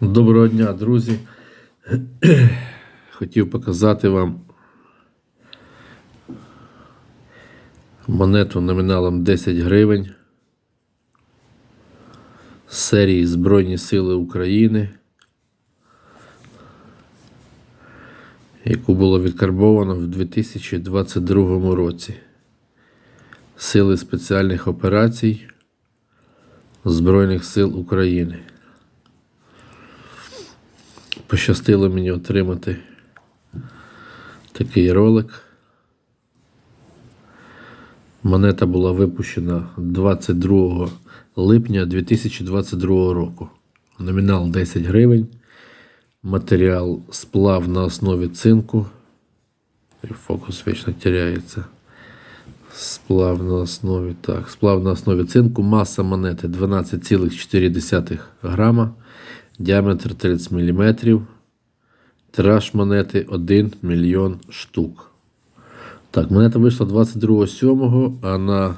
Доброго дня, друзі. Хотів показати вам монету номіналом 10 гривень з серії Збройні Сили України, яку було відкарбовано в 2022 році. Сили спеціальних операцій Збройних сил України. Пощастило мені отримати такий ролик. Монета була випущена 22 липня 2022 року. Номінал 10 гривень. Матеріал сплав на основі цинку. Фокус вічно теряється. Сплав на основі. Так, сплав на основі цинку. Маса монети 12,4 грама. Діаметр 30 мм. Тираж монети 1 мільйон штук. Так, монета вийшла 22.07, а на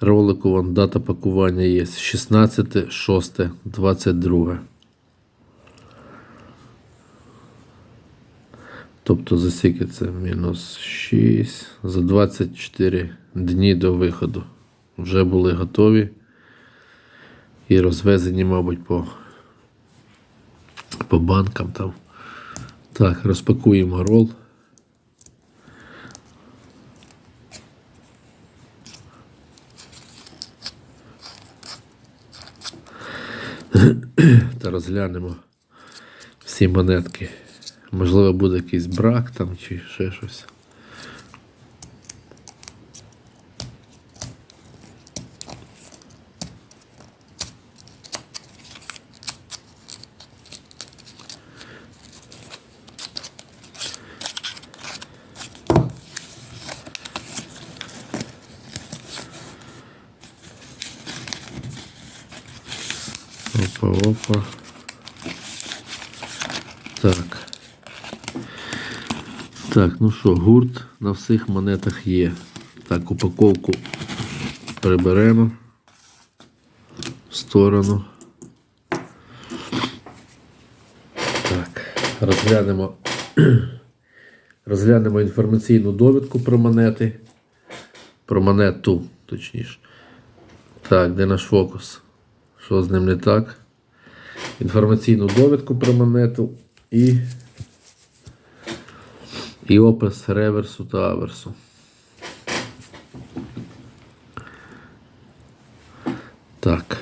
ролику вон дата пакування є 16.06.22. Тобто за скільки це мінус 6. За 24 дні до виходу. Вже були готові і розвезені, мабуть, по по банкам там. Так, розпакуємо рол. Та розглянемо всі монетки. Можливо, буде якийсь брак там чи ще щось. Опа. Так. Так, ну що, гурт на всіх монетах є. Так, упаковку приберемо в сторону. Так, розглянемо. Розглянемо інформаційну довідку про монети. Про монету, точніше. Так, де наш фокус? Що з ним не так? Інформаційну довідку про монету і, і опис реверсу та аверсу. Так.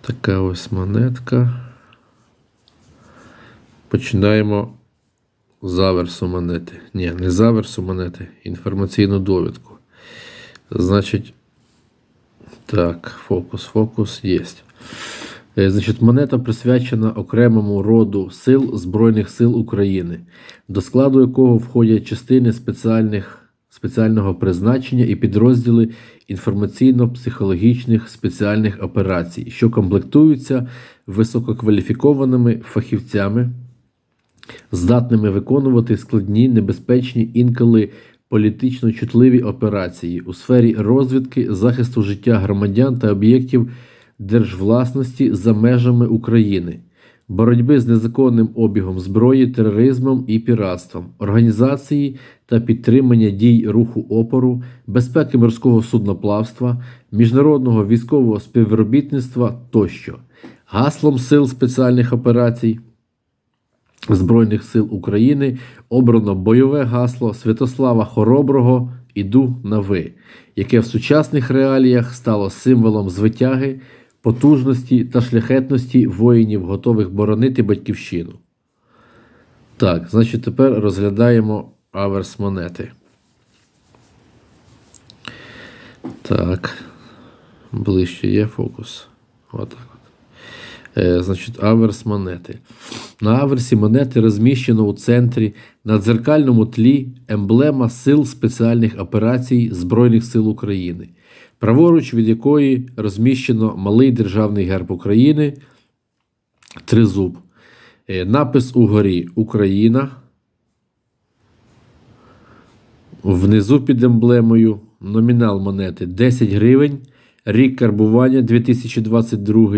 Така ось монетка. Починаємо з аверсу монети. Ні, не з аверсу монети, інформаційну довідку. Значить, так, фокус, фокус є. Значить, монета присвячена окремому роду сил Збройних сил України, до складу якого входять частини спеціальних, спеціального призначення і підрозділи інформаційно-психологічних спеціальних операцій, що комплектуються висококваліфікованими фахівцями, здатними виконувати складні, небезпечні, інколи політично чутливі операції у сфері розвідки, захисту життя громадян та об'єктів держвласності за межами України, боротьби з незаконним обігом зброї, тероризмом і піратством, організації та підтримання дій руху опору, безпеки морського судноплавства, міжнародного військового співробітництва тощо, гаслом сил спеціальних операцій. Збройних сил України обрано бойове гасло Святослава Хороброго Іду на ви, яке в сучасних реаліях стало символом звитяги, потужності та шляхетності воїнів, готових боронити батьківщину. Так, значить, тепер розглядаємо аверс монети. Так, ближче є фокус. Отак. Е, значить, аверс монети. На аверсі монети розміщено у центрі на дзеркальному тлі емблема Сил спеціальних операцій Збройних сил України, праворуч від якої розміщено малий державний герб України, тризуб. Е, Напис угорі Україна. Внизу під емблемою номінал монети 10 гривень рік карбування 2022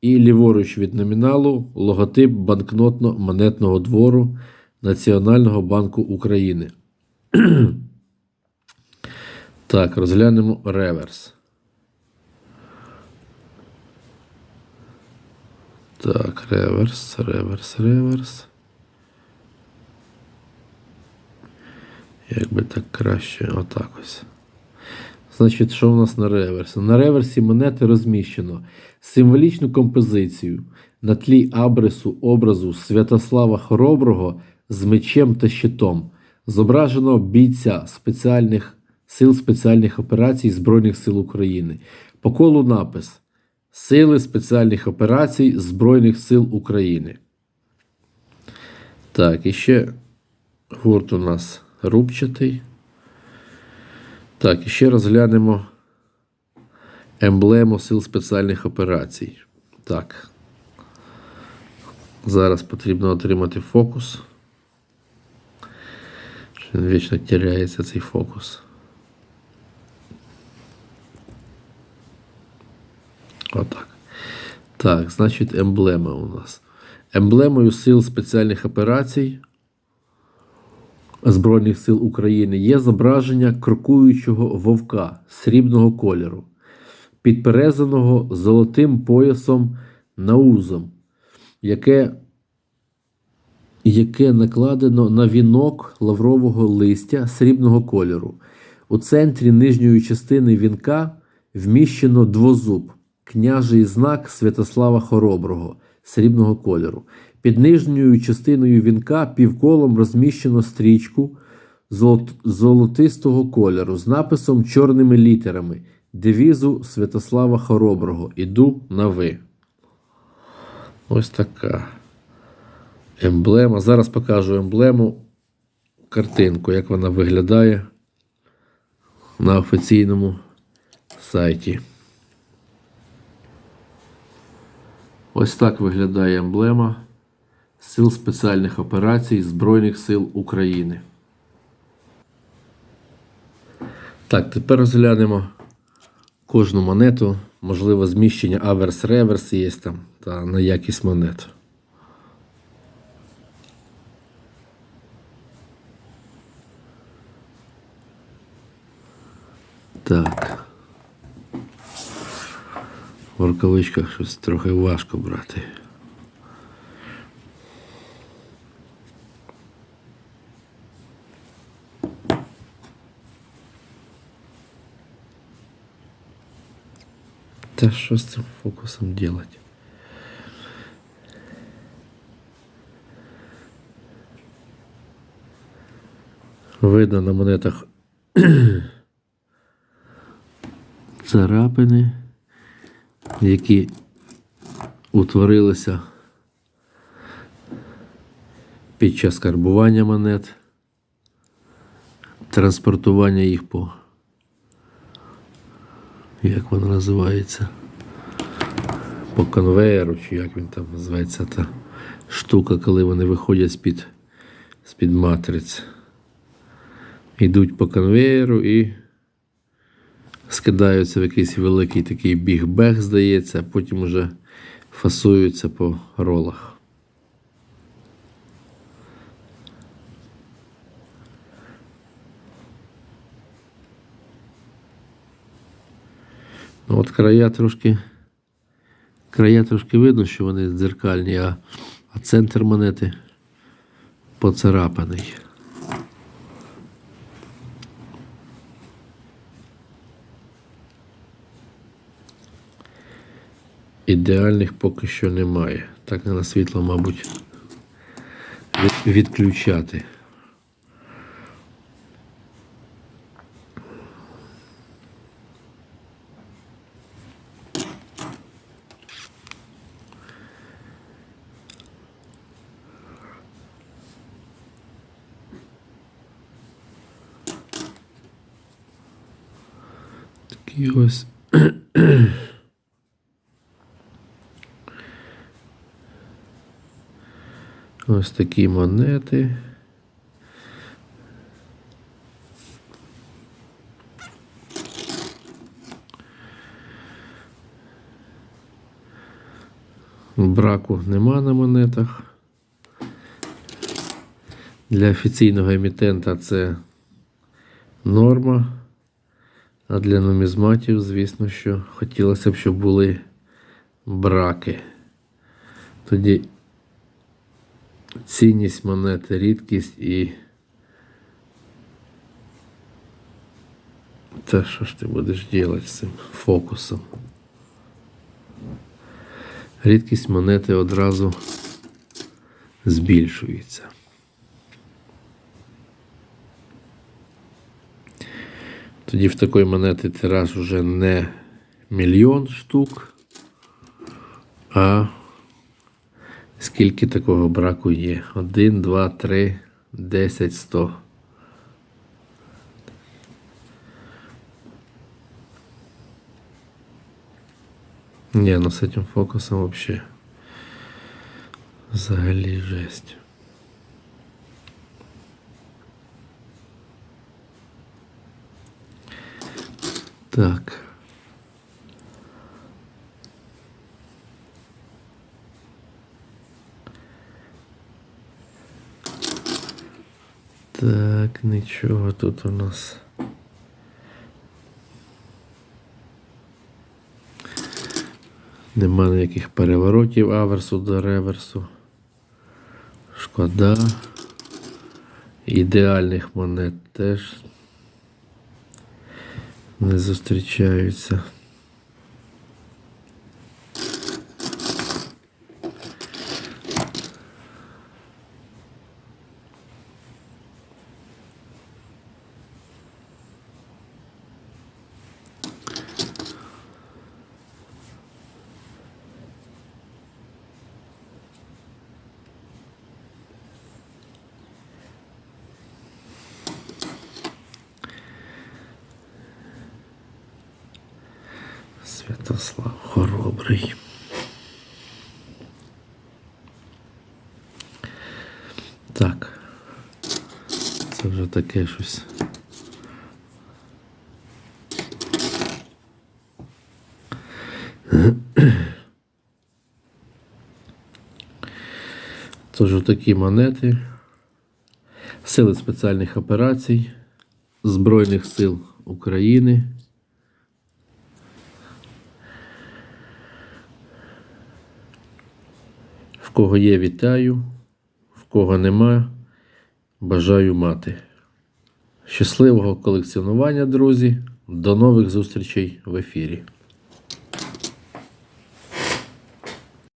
і ліворуч від номіналу логотип банкнотно-монетного двору Національного банку України. так, розглянемо реверс. Так, реверс, реверс, реверс. Як би так краще, отак ось. Значить, що в нас на реверсі? На реверсі монети розміщено символічну композицію на тлі абрису образу Святослава Хороброго з мечем та щитом, зображено бійця спеціальних сил спеціальних операцій Збройних сил України. По колу напис Сили спеціальних операцій Збройних сил України. Так, і ще гурт у нас рубчатий. Так, і ще розглянемо емблему сил спеціальних операцій. Так. Зараз потрібно отримати фокус. Він вічно теряється цей фокус. Отак. Так, значить, емблема у нас. Емблемою сил спеціальних операцій Збройних сил України є зображення крокуючого вовка срібного кольору, підперезаного золотим поясом наузом, яке, яке накладено на вінок лаврового листя срібного кольору. У центрі нижньої частини вінка вміщено двозуб, княжий знак Святослава Хороброго срібного кольору. Під нижньою частиною вінка півколом розміщено стрічку золот- золотистого кольору з написом чорними літерами девізу Святослава Хороброго. Іду на ви. Ось така емблема. Зараз покажу емблему, картинку, як вона виглядає на офіційному сайті. Ось так виглядає емблема Сил спеціальних операцій Збройних сил України. Так, тепер розглянемо кожну монету. Можливо, зміщення аверс-реверс є там та на якість монет. Так. В рукавичках щось трохи важко брати. Та що з цим фокусом делать? Видно на монетах царапини, які утворилися під час карбування монет, транспортування їх по як воно називається? По конвеєру, чи як він там називається та штука, коли вони виходять з-під з-під матриць. Йдуть по конвеєру і скидаються в якийсь великий такий біг-бег, здається, а потім уже фасуються по ролах. Ну, от края трошки. Края трошки видно, що вони дзеркальні, а, а центр монети поцарапаний. Ідеальних поки що немає. Так на світло, мабуть, відключати. Ось такі монети. Браку нема на монетах. Для офіційного емітента це норма, а для нумізматів, звісно, що хотілося б, щоб були браки. Тоді цінність монети, рідкість і. Та що ж ти будеш робити з цим фокусом? Рідкість монети одразу збільшується. Тоді в такої монети тираж вже не мільйон штук, а скільки такого браку є? Один, два, три, десять, сто. Не, ну с этим фокусом вообще взагалі жесть. Так. Так, нічого тут у нас. Нема ніяких переворотів аверсу до реверсу. Шкода. Ідеальних монет теж не зустрічаються. Святослав Хоробрий. Так. Це вже таке щось. Тож такі монети. Сили спеціальних операцій Збройних сил України. Кого є, вітаю, в кого нема, бажаю мати. Щасливого колекціонування, друзі. До нових зустрічей в ефірі.